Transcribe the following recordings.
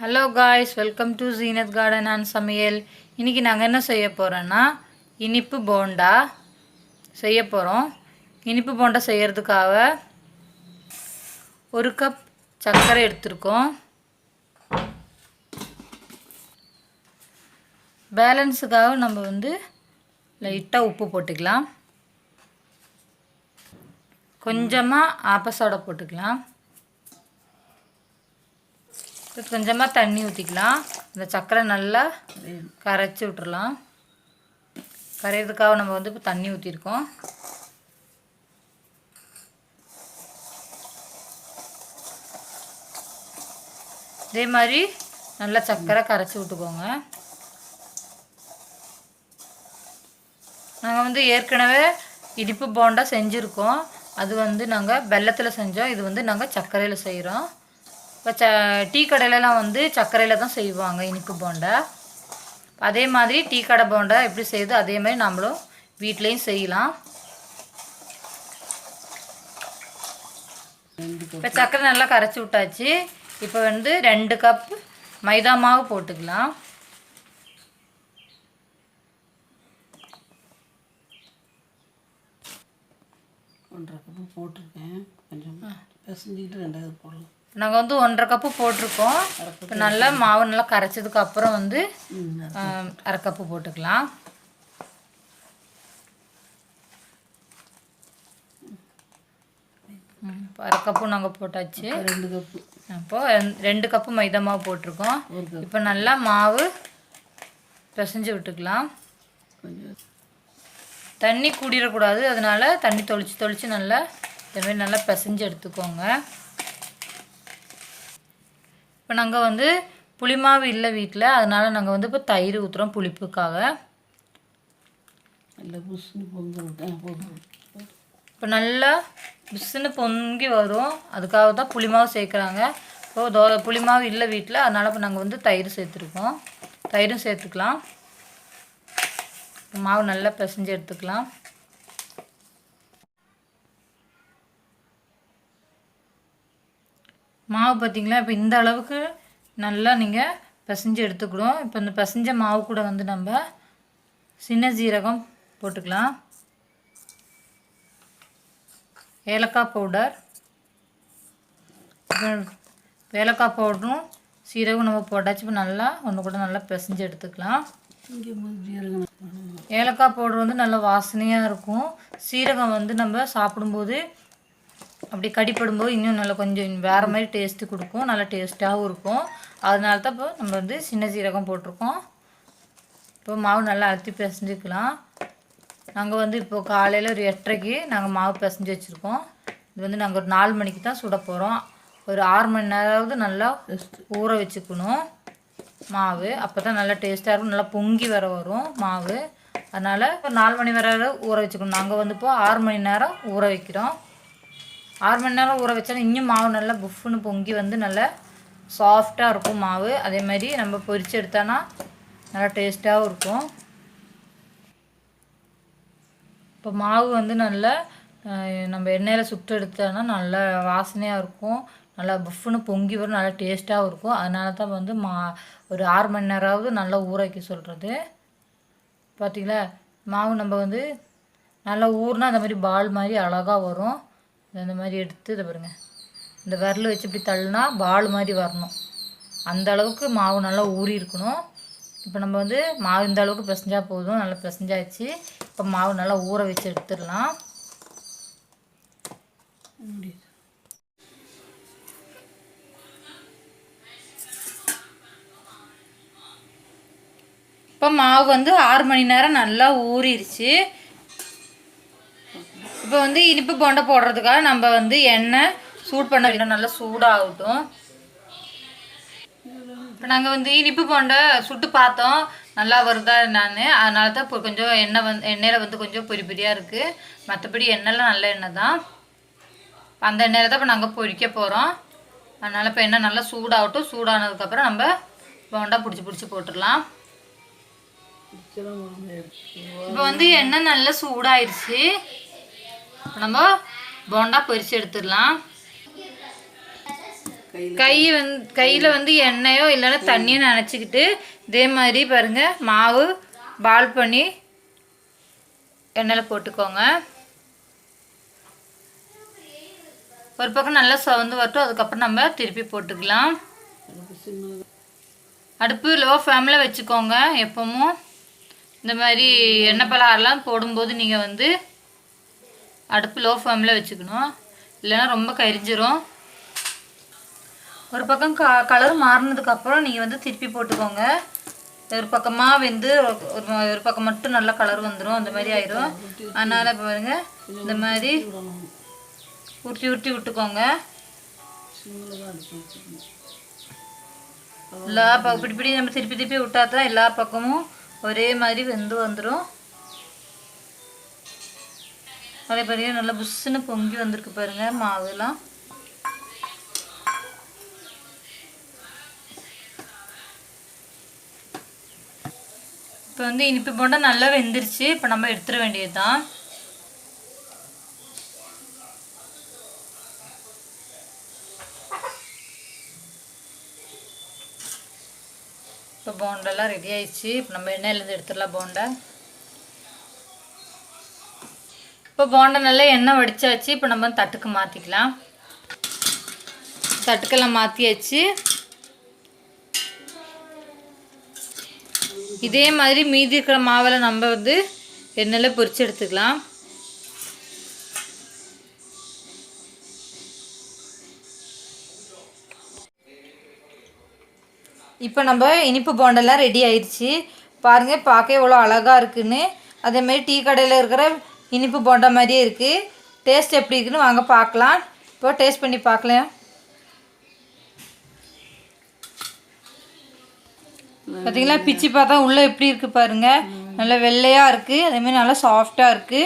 Hello guys welcome to Zeenat garden and சமையல் இன்றைக்கி நாங்கள் என்ன செய்ய போகிறோன்னா இனிப்பு போண்டா செய்ய போகிறோம் இனிப்பு போண்டா செய்கிறதுக்காக ஒரு கப் சர்க்கரை எடுத்திருக்கோம். பேலன்ஸுக்காக நம்ம வந்து லைட்டாக உப்பு போட்டுக்கலாம். கொஞ்சமாக ஆப்பசோடை போட்டுக்கலாம். கொஞ்சமாக தண்ணி ஊற்றிக்கலாம் இந்த சர்க்கரை நல்லா கரைச்சி விட்டுறலாம். கரையிறதுக்காக நம்ம வந்து இப்போ தண்ணி ஊற்றிருக்கோம் இதே மாதிரி நல்லா சர்க்கரை கரைச்சி விட்டுக்கோங்க. நாங்கள் வந்து ஏற்கனவே இனிப்பு போண்டா செஞ்சுருக்கோம். அது வந்து நாங்கள் வெள்ளத்தில் செஞ்சோம். இது வந்து நாங்கள் சர்க்கரையில் செய்கிறோம் இப்போ ச டீ கடையிலலாம் வந்து சர்க்கரையில் தான் செய்வாங்க இனிப்பு போண்டா. அதே மாதிரி டீ கடை போண்டா எப்படி செய்யுதோ அதே மாதிரி நம்மளும் வீட்லேயும் செய்யலாம். இப்போ சர்க்கரை நல்லா கரைச்சி விட்டாச்சு. இப்போ வந்து ரெண்டு கப் மைதா மாவு போட்டுக்கலாம். ஒன்றரை கப்பு போட்டிருக்கேன். கொஞ்சம் பிசைஞ்சிக்கிட்டு ரெண்டாவது போடலாம். நாங்கள் வந்து ஒன்றரை கப்பு போட்டிருக்கோம். இப்போ நல்லா மாவு நல்லா கரைச்சதுக்கு அப்புறம் வந்து அரை கப்பு போட்டுக்கலாம். அரை கப்பு நாங்கள் போட்டாச்சு. ரெண்டு கப்பு அப்போ ரெண்டு- கப்பு மைதா மாவு போட்டிருக்கோம். இப்போ நல்லா மாவு பிசைஞ்சு விட்டுக்கலாம். தண்ணி கூடிடக்கூடாது. அதனால தண்ணி தொளிச்சு தொளிச்சு நல்லா இந்த மாதிரி நல்லா பிசைஞ்சு எடுத்துக்கோங்க. இப்போ நாங்கள் வந்து புளிமாவு இல்லை வீட்டில் அதனால நாங்கள் வந்து இப்போ தயிர் ஊற்றுறோம் புளிப்புக்காக. இப்போ நல்லா பிசுன்னு பொங்கி வரும். அதுக்காக தான் புளிமாவு சேர்க்குறாங்க. இப்போ தோ புளிமாவு இல்லை வீட்டில் அதனால இப்போ நாங்கள் வந்து தயிர் சேர்த்துருக்கோம். தயிரும் சேர்த்துக்கலாம். மாவு நல்லா பிசைஞ்சு எடுத்துக்கலாம். மாவு பார்த்தீங்களா இப்போ இந்த அளவுக்கு நல்லா நீங்கள் பிசைஞ்சு எடுத்துக்கணும். இப்போ இந்த பிசைஞ்ச மாவு கூட வந்து நம்ம சின்ன ஜீரகம் போட்டுக்கலாம். ஏலக்காய் பவுடர். ஏலக்காய் பவுடரும் சீரகம் நம்ம போட்டாச்சு. இப்போ நல்லா ஒன்று கூட நல்லா பிசைஞ்சு எடுத்துக்கலாம். ஏலக்காய் பவுடர் வந்து நல்லா வாசனையாக இருக்கும். சீரகம் வந்து நம்ம சாப்பிடும்போது அப்படி கடிப்படும்போது இன்னும் நல்லா கொஞ்சம் வேறு மாதிரி டேஸ்ட்டு கொடுக்கும். நல்லா டேஸ்ட்டாகவும் இருக்கும். அதனால தான் இப்போ நம்ம வந்து சின்ன சீரகம் போட்டிருக்கோம். இப்போ மாவு நல்லா அழுத்தி பிசைஞ்சுக்கலாம். நாங்கள் வந்து இப்போ காலையில் ஒரு எட்டரைக்கு நாங்கள் மாவு பிசைஞ்சு வச்சுருக்கோம். இது வந்து நாங்கள் ஒரு நாலு மணிக்கு தான் சுட போகிறோம் ஒரு ஆறு மணி நேரமாவது நல்லா ஊற வச்சுக்கணும் மாவு. அப்போ தான் நல்லா டேஸ்ட்டாக இருக்கும். நல்லா பொங்கி வர வரும் மாவு. அதனால் ஒரு நாலு மணி வரை ஊற வச்சுக்கணும். நாங்கள் வந்து இப்போ ஆறு மணி நேரம் ஊற வைக்கிறோம். ஆறு மணி நேரம் ஊற வச்சா இன்னும் மாவு நல்லா புஃப்னு பொங்கி வந்து நல்லா சாஃப்டாக இருக்கும் மாவு. அதே மாதிரி நம்ம பொரிச்சு எடுத்தோன்னா நல்லா டேஸ்ட்டாகவும் இருக்கும். இப்போ மாவு வந்து நல்லா நம்ம எண்ணெயில் சுட்டு எடுத்தோன்னா நல்லா வாசனையாக இருக்கும். நல்லா புஃப்னு பொங்கி வரும் நல்லா டேஸ்ட்டாகவும் இருக்கும். அதனால தான் வந்து மா ஒரு ஆறு மணி நேரமாவது நல்லா ஊற வைக்க சொல்கிறது பார்த்திங்களா மாவு நம்ம வந்து நல்லா ஊறினா அந்த மாதிரி பால் மாதிரி அழகாக வரும். இந்த மாதிரி எடுத்து இதை பாருங்க. இந்த விரல் வச்சு இப்படி தள்ளினா பால் மாதிரி வரணும். அந்த அளவுக்கு மாவு நல்லா ஊறி இருக்கணும். இப்போ நம்ம வந்து மாவு இந்த அளவுக்கு பிசைஞ்சா போதும். நல்லா பிசைஞ்சாச்சு. இப்போ மாவு நல்லா ஊற வச்சு எடுத்துடலாம். இப்போ மாவு வந்து ஆறு மணி நேரம் நல்லா ஊறிடுச்சு இப்போ வந்து இனிப்பு போண்டை போடுறதுக்காக நம்ம வந்து எண்ணெய் சூட் பண்ண வைக்கணும். நல்லா சூடாகட்டும். இப்போ நாங்கள் வந்து இனிப்பு போண்டை சுட்டு பார்த்தோம். நல்லா வருதா நான் அதனால தான் இப்போ கொஞ்சம் எண்ணெய் வந்து எண்ணெயில் வந்து கொஞ்சம் பொரி பொரியாக இருக்குது மற்றபடி எண்ணெய்லாம் நல்ல எண்ணெய் தான். அந்த எண்ணெயில் தான் இப்போ நாங்கள் பொரிக்க போகிறோம் அதனால் இப்போ எண்ணெய் நல்லா சூடாகட்டும். சூடானதுக்கப்புறம் நம்ம போண்டா பிடிச்சி பிடிச்சி போட்டுடலாம். இப்போ வந்து எண்ணெய் நல்லா சூடாயிருச்சு. நம்ம போண்டா பொரிச்சு எடுத்துடலாம். கை வந்து கையில் வந்து எண்ணெயோ இல்லைன்னா தண்ணியோ நினச்சிக்கிட்டு இதே மாதிரி பாருங்க மாவு பால் பண்ணி எண்ணெயில் போட்டுக்கோங்க. ஒரு பக்கம் நல்லா சவந்து வரட்டும் அதுக்கப்புறம் நம்ம திருப்பி போட்டுக்கலாம். அடுப்பு லோ ஃபேமில் வச்சுக்கோங்க எப்பவும். இந்த மாதிரி எண்ணெய் பலகாரெலாம் போடும்போது நீங்கள் வந்து அடுப்பு லோ ஃப்ளேமில் வச்சுக்கணும். இல்லைன்னா ரொம்ப கரிஞ்சிரும். ஒரு பக்கம் க கலர் மாறினதுக்கப்புறம் நீங்கள் வந்து திருப்பி போட்டுக்கோங்க. ஒரு பக்கமாக வெந்து ஒரு ஒரு பக்கம் மட்டும் நல்லா கலர் வந்துடும் அந்த மாதிரி ஆயிரும். அதனால் பாருங்க இந்த மாதிரி உருட்டி உருட்டி விட்டுக்கோங்க. எல்லா பக்கம் இப்படி இப்படி நம்ம திருப்பி திருப்பி விட்டா தான் எல்லா பக்கமும் ஒரே மாதிரி வெந்து வந்துடும் அதே பாருங்க நல்லா புஷ்ஷுன்னு பொங்கி வந்திருக்கு பாருங்க மாவுலாம் இப்போ வந்து இனிப்பு போண்டா நல்லா வெந்துருச்சு. இப்போ நம்ம எடுத்துட வேண்டியது தான் இப்போ போண்டெல்லாம் ரெடி ஆயிடுச்சு. இப்போ நம்ம எண்ணெயிலேருந்து எடுத்துடலாம் போண்டை. இப்போ போண்டை நல்லா எண்ணெய் வடிச்சாச்சு. இப்போ நம்ம தட்டுக்கு மாற்றிக்கலாம் தட்டுக்கெல்லாம் மாற்றியாச்சு இதே மாதிரி மீதி இருக்கிற மாவில் நம்ம வந்து எண்ணெயில் பொரிச்சு எடுத்துக்கலாம். இப்போ நம்ம இனிப்பு போண்டெல்லாம் ரெடி ஆயிடுச்சு. பாருங்கள் பார்க்க எவ்வளோ அழகாக இருக்குன்னு. அதேமாதிரி டீ கடையில் இருக்கிற இனிப்பு போண்டா மாதிரியே இருக்குது டேஸ்ட் எப்படி இருக்குன்னு வாங்க பார்க்கலாம். இப்போ டேஸ்ட் பண்ணி பார்க்கலாம் பார்த்தீங்களா பிச்சு பார்த்தா உள்ளே எப்படி இருக்குது பாருங்கள் நல்லா வெள்ளையாக இருக்குது அதேமாதிரி நல்லா சாஃப்டாக இருக்குது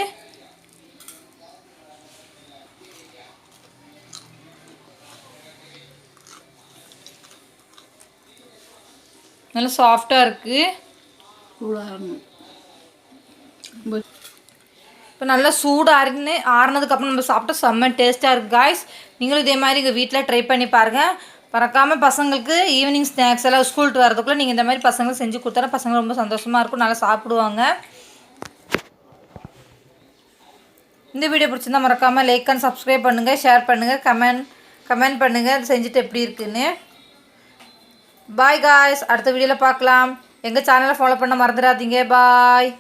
நல்லா சாஃப்டாக இருக்குது இப்போ நல்லா சூடு ஆறினு ஆறுனதுக்கப்புறம் நம்ம சாப்பிட்டா செம்ம டேஸ்ட்டாக இருக்குது காய்ஸ் நீங்களும் இதே மாதிரி எங்கள் வீட்டில் ட்ரை பண்ணி பாருங்கள் பறக்காமல் பசங்களுக்கு ஈவினிங் ஸ்நாக்ஸ் எல்லாம் ஸ்கூல்ட்டு வரதுக்குள்ளே நீங்கள் இந்த மாதிரி பசங்களுக்கு செஞ்சு கொடுத்தா பசங்க ரொம்ப சந்தோஷமாக இருக்கும் நல்லா சாப்பிடுவாங்க. இந்த வீடியோ பிடிச்சிருந்தா மறக்காமல் லைக் அண்ட் சப்ஸ்கிரைப் பண்ணுங்கள் ஷேர் பண்ணுங்கள் கமெண்ட் கமெண்ட் பண்ணுங்கள் செஞ்சுட்டு எப்படி இருக்குன்னு. பாய் காய்ஸ் அடுத்த வீடியோவில் பார்க்கலாம். எங்கள் சேனலை ஃபாலோ பண்ண மறந்துடாதீங்க. பாய்